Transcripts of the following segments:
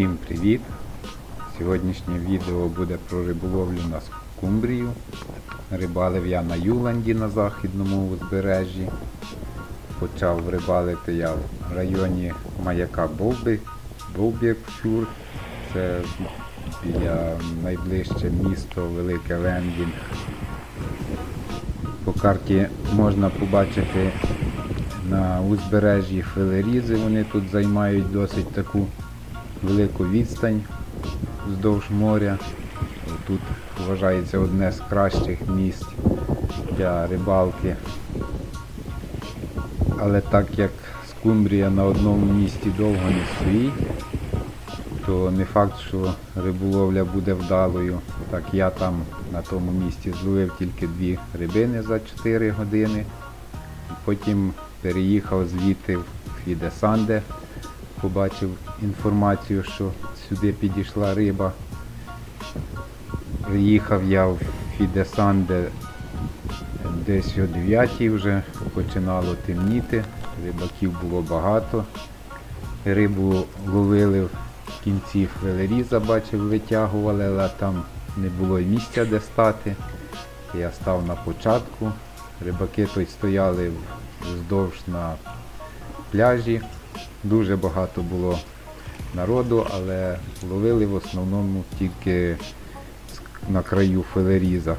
Всім привіт! Сьогоднішнє відео буде про риболовлю на скумбрію. Рибалив я на Юланді на західному узбережжі. Почав рибалити я в районі маяка Бовби, Бовбєкфюр. Це біля найближче місто Велике Лендінг. По карті можна побачити на узбережжі Фелерізи. Вони тут займають досить таку велику відстань вздовж моря. Тут вважається одне з кращих місць для рибалки. Але так як скумбрія на одному місці довго не стоїть, то не факт, що риболовля буде вдалою. Так я там на тому місці зловив тільки дві рибини за 4 години. Потім переїхав звідти в Фідесанде, побачив інформацію, що сюди підійшла риба. Приїхав я в Фідесанде десь о 9 вже починало темніти, рибаків було багато. Рибу ловили в кінці фелеріза, бачив, витягували, але там не було місця де стати. Я став на початку. Рибаки тут стояли вздовж на пляжі. Дуже багато було народу, але ловили в основному тільки на краю фелеріза.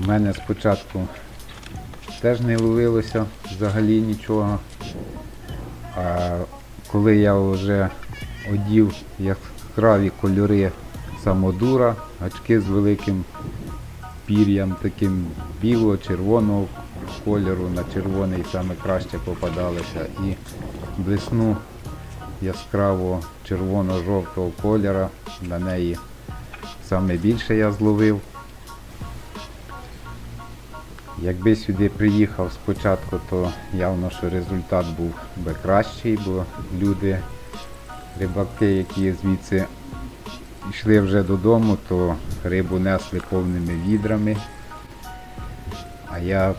У мене спочатку теж не ловилося взагалі нічого. А коли я вже одів яскраві кольори самодура, гачки з великим пір'ям таким біло-червоного кольору, на червоний саме краще попадалося. І блесну яскраво червоно-жовтого кольора, на неї саме більше я зловив. Якби сюди приїхав спочатку, то явно, що результат був би кращий, бо люди, рибаки, які звідси йшли вже додому, то рибу несли повними відрами. А я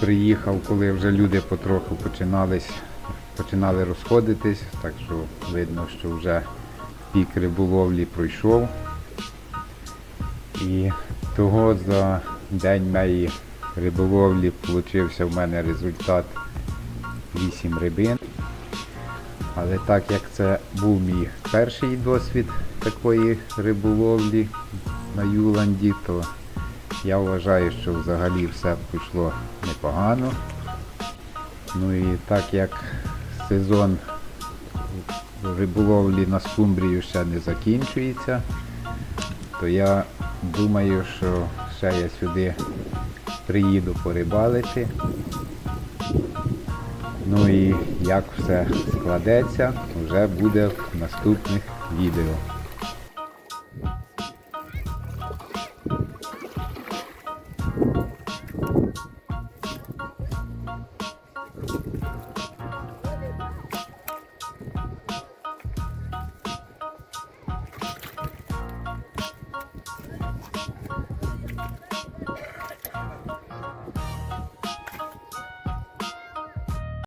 приїхав, коли вже люди потроху починались, починали розходитись, так що видно, що вже пік риболовлі пройшов. І того за день моєї риболовлі получився в мене результат 8 рибин. Але так як це був мій перший досвід такої риболовлі на Юланді, то я вважаю, що взагалі все пішло непогано. Ну і так як сезон риболовлі на скумбрію ще не закінчується, то я думаю, що ще я сюди приїду порибалити. Ну і як все складеться, вже буде в наступних відео.